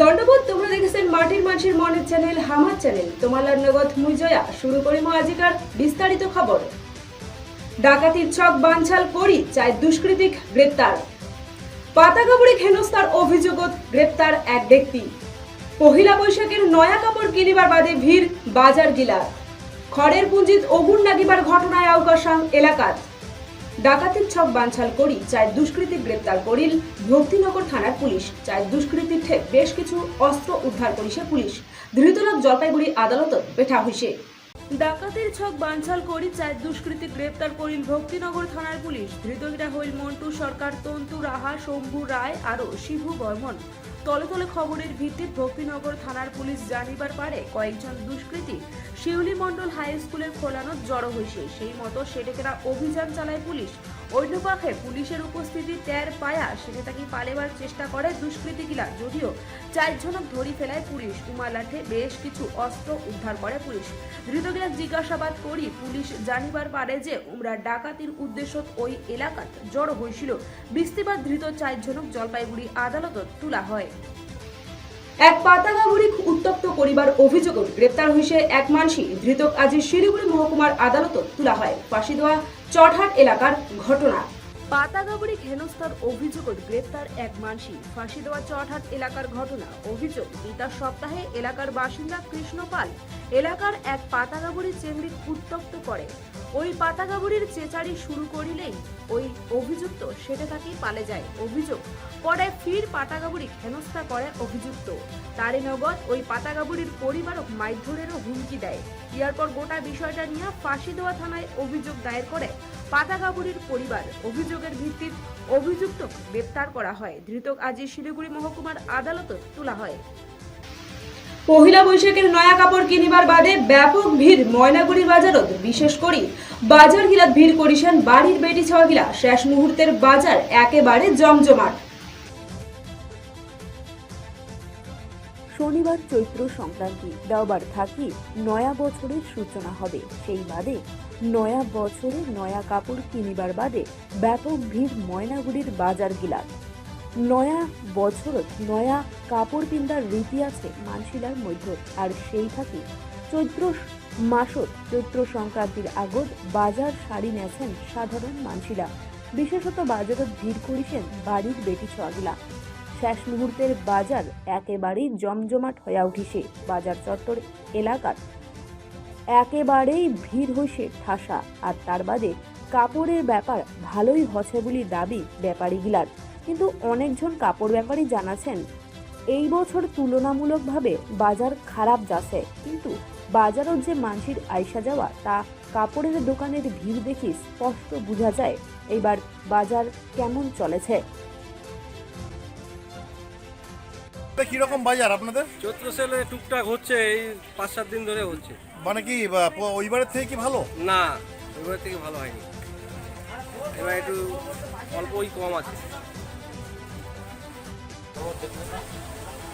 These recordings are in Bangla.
দণ্ডবোধ তোমরা দেখেছেন মাটির মানুষের মনের চ্যানেল, হামার চ্যানেল। তোমালার নগদ মুজয়া শুরু করিম আজিকার বিস্তারিত খবর। ডাকাতির ছক বানছাল করি চাই দুষ্কৃতিক গ্রেপ্তার। পাতাকাপুরি হেনস্থার অভিযোগত গ্রেপ্তার এক ব্যক্তি। পহিলা বৈশাখের নয়া কাপড় কিনিবার বাদে ভিড় বাজার গিলা। খড়ের পুঞ্জিত অগুন নাগিবার ঘটনায় আউকাশাং এলাকাত। ডাকাতির ছক বানছাল করি চাই দুষ্কৃতী গ্রেপ্তার করিল। ভক্তিনগর থানার পুলিশ চাই দুষ্কৃতীর ঠেক বেশ কিছু অস্ত্র উদ্ধার করিছে পুলিশ। ধৃতলোক জলপাইগুড়ি আদালতত পেঠা হইছে। ডাকাতির ছক বানছাল করি চাই দুষ্কৃতী গ্রেপ্তার করিল ভক্তিনগর থানার পুলিশ। ধৃতরা হইল মন্টু সরকার, তন্তু রাহা, শম্ভু রায়, আরও শিভু বর্মন। তলে তলে খবরের ভিত্তিত ভক্তিনগর থানার পুলিশ জানিবার পারে কয়েকজন দুষ্কৃতী শিউলি মণ্ডল হাই স্কুলের খোলানো জড়ো হয়েছে সেই মতো সেটেকেরা অভিযান চালায় পুলিশ। অন্য পাখে পুলিশের উপস্থিতি টের পায়া সেটা তাকে পালেবার চেষ্টা করে দুষ্কৃতীগুলা যদিও চারজনক ধরি ফেলায় পুলিশ উমা লাঠে বেশ কিছু অস্ত্র উদ্ধার করে পুলিশ। ধৃতগিরা জিজ্ঞাসাবাদ করি পুলিশ জানিবার পারে যে, উমরা ডাকাতির উদ্দেশ্য ওই এলাকাত জড়ো হয়েছিল বৃষ্টিবার ধৃত চারজনক জলপাইগুড়ি আদালতত তোলা হয়। এক পাতাগামুড়ি উত্তপ্ত করিবার অভিযোগত গ্রেপ্তার হইছে এক মানসি ধৃতক আজি শিলিগুড়ি মহকুমার আদালতত তোলা হয়। ফাঁসি দেওয়া চটহাট এলাকার ঘটনা। পাতাগাবুড়ি হেনস্থার অভিযোগত গ্রেপ্তার এক মানসি। ফাঁসি দেওয়া চটহাট এলাকার ঘটনা। অভিযোগ বিতা সপ্তাহে এলাকার বাসিন্দা কৃষ্ণপাল এলাকার এক পাতাগাবুড়ি চেংড়ি উত্তপ্ত করে। ওই পাতাগাবুড়ির চেচারি শুরু করিলেই ওই অভিযুক্ত সেটা তাকেই পালে যায়। অভিযোগ পরে ফির পাতাগাবুড়ি হেনস্থা করে অভিযুক্ত। তারই নগদ ওই পাতাগাবুড়ির পরিবারক মারধরেরও হুমকি দেয়। ইয়ারপর গোটা বিষয়টা নিয়ে ফাঁসি দেওয়া থানায় অভিযোগ দায়ের করে পাতাগাবুড়ির পরিবার। অভিযোগের ভিত্তিত অভিযুক্ত গ্রেপ্তার করা হয়। ধৃতক আজি শিলিগুড়ি মহকুমার আদালতে তোলা হয়। পহিলা বৈশাখের নয়া কাপড় কিনিবার বাদে ব্যাপক ভিড় ময়নাগুড়ি বাজারত, বিশেষ করি বাজার গিলাত ভিড় করিছেন বাড়ির বেটি ছাওয়া গিলা। শেষ মুহূর্তের বাজার একেবারে জমজমাট। শনিবার চৈত্র সংক্রান্তি, দেওবার থাকি নয়া বছরের সূচনা হবে। সেই বাদে নয়া বছরে নয়া কাপড় কিনিবার বাদে ব্যাপক ভিড় ময়নাগুড়ির বাজার গিলাত। নয়া বছরত নয়া কাপড় পিন্দার রীতি আছে মানশিলার মধ্যে। আর সেই থাকি চৈত্র মাসত, চৈত্র সংক্রান্তির আগত বাজার শাড়ি নেছেন সাধারণ মানশিলা বিশেষত বাজারত ভিড় করিছেন বাড়ির বেটি ছোয়াগিলা শেষ মুহূর্তের বাজার একেবারেই জমজমাট হইয়া উঠিছে। বাজার চত্বর এলাকার একেবারেই ভিড় হইছে ঠাসা। আর তার বাদে কাপড়ের ব্যাপার ভালোই হচ্ছে বলি দাবি ব্যাপারীগিলার। কিন্তু অনেকজন কাপড় ব্যাপারী জানাছেন এই বছর তুলনামূলকভাবে বাজার খারাপ যাচ্ছে। কিন্তু বাজারত যে মানসির আইসা যাওয়া তা কাপড়ের দোকানের ভিড় দেখি স্পষ্ট বোঝা যায়। এইবার বাজার কেমন চলেছে? কীরকম বাজার আপনাদের? চৈত্র সেলে টুকটাক হচ্ছে এই পাঁচ সাত দিন ধরে হচ্ছে। মানে কি ওইবারের থেকে কি ভালো? না এবার থেকে ভালো হয়নি। এবার একটু অল্পই কম আছে।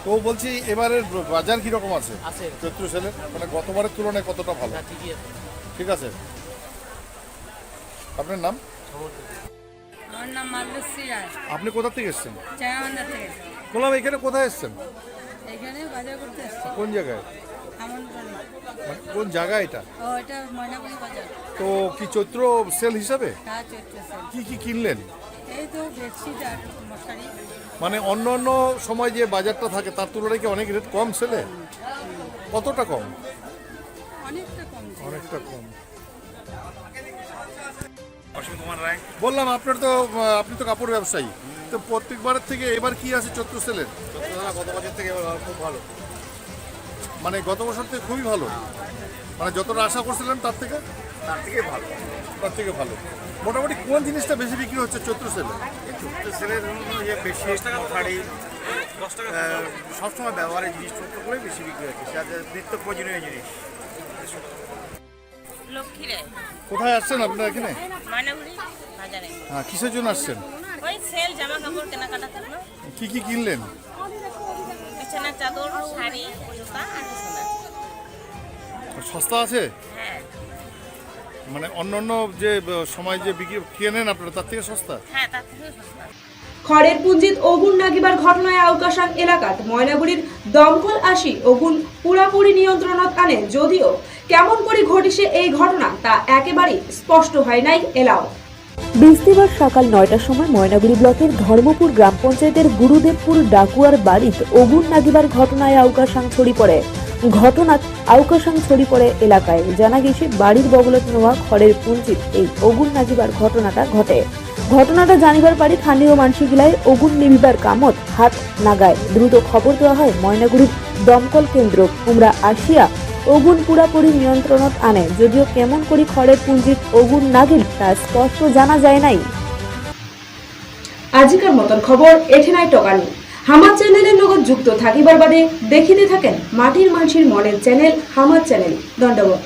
তো বলছি এবারের বাজার কীরকম আছে? আছে। চৈত্র সেলের? মানে গতবারের তুলনায় কতটা ভালো? হ্যাঁ ঠিকই আছে। ঠিক আছে। আপনার নাম? আমার নাম রায়। আপনি কোথা থেকে এসেছেন? থেকে। বললাম এখানে কোথায় এসেছেন? এখানে বাজার করতে কোন জায়গায়? মানে কোন জায়গা এটা? ও এটা ময়নাগুড়ি বাজার। তো কি চৈত্র সেল হিসাবে? তা চৈত্র সেল। কি কি কিনলেন? এই তো বেডশিট আর মশারি। মানে অন্য অন্য সময় যে বাজারটা থাকে তার তুলনায় কি অনেক রেট কম সেলে কতটা কম? অনেকটা কম। ছিল। অনেকটা কম। অসীম কুমার রায়। বললাম আপনার তো আপনি তো কাপড় ব্যবসায়ী। তো প্রত্যেকবারের থেকে এবার কি আছে চৈত্র সেলের? গত বছর থেকে এবার খুব ভালো। মানে গত বছর থেকে খুবই ভালো? মানে যতটা আশা করছিলেন তার থেকে? তার থেকে ভালো তার থেকে ভালো। মোটামুটি কোন জিনিসটা বেশি বিক্রি হচ্ছে চৈত্র সেলে? চৈত্র সেলের যে বেশি শাড়ি সবসময় ব্যবহারের জিনিসপত্রগুলোই বেশি বিক্রি হচ্ছে যাদের নিত্য প্রয়োজনীয় জিনিস। কোথায় আসছেন আপনারা এখানে? হ্যাঁ কিসের জন্য আসছেন? ওই সেল জামা কাপড় কেনাকাটা করল কি কি কিনলেন? বিছানার চাদর শাড়ি জুতা আর সস্তা আছে? হ্যাঁ। মানে অন্য অন্য যে সময় যে বিক্রি কেনেন আপনারা তার থেকে সস্তা? হ্যাঁ তার থেকেও সস্তা। খড়ের পুঞ্জিত অগুন নাগিবার ঘটনায় আউকাশাং এলাকাত। ময়নাগুড়ির দমকল আসি অগুন পুরাপুরি নিয়ন্ত্রণত আনে যদিও কেমন করে ঘটিছে এই ঘটনা তা একেবারেই স্পষ্ট হয় নাই এলাও। বৃহস্পতিবার সকাল নয়টার সময় ময়নাগুড়ি ব্লকের ধর্মপুর গ্রাম পঞ্চায়েতের গুরুদেবপুর ডাকুয়ার বাড়িত অগুন নাগিবার ঘটনায় আউকাশাং ছড়ি পড়ে। ঘটনাত আউকাশাং ছড়ি পড়ে এলাকায়। জানা গেছে, বাড়ির বগলত নেওয়া খড়ের পুঞ্জিত এই অগুন নাগিবার ঘটনাটা ঘটে। ঘটনাটা জানিবার পারি স্থানীয় মানসিকলায় অগুন নিবিবার কামত হাত নাগায়। দ্রুত খবর দেওয়া হয়, ময়নাগুড়ির দমকল কেন্দ্র কুমড়া আসিয়া অগুন পুরাপুরি নিয়ন্ত্রণত আনে। যদিও কেমন করি খড়ের পুঞ্জিত অগুন নাগিল তা স্পষ্ট জানা যায় নাই। আজিকার মতন খবর এঠেনাই টকানি হামার চ্যানেলের লগত যুক্ত থাকিবার বাদে দেখিতে থাকেন মাটির মানসির মনের চ্যানেল, হামার চ্যানেল দণ্ডবোধ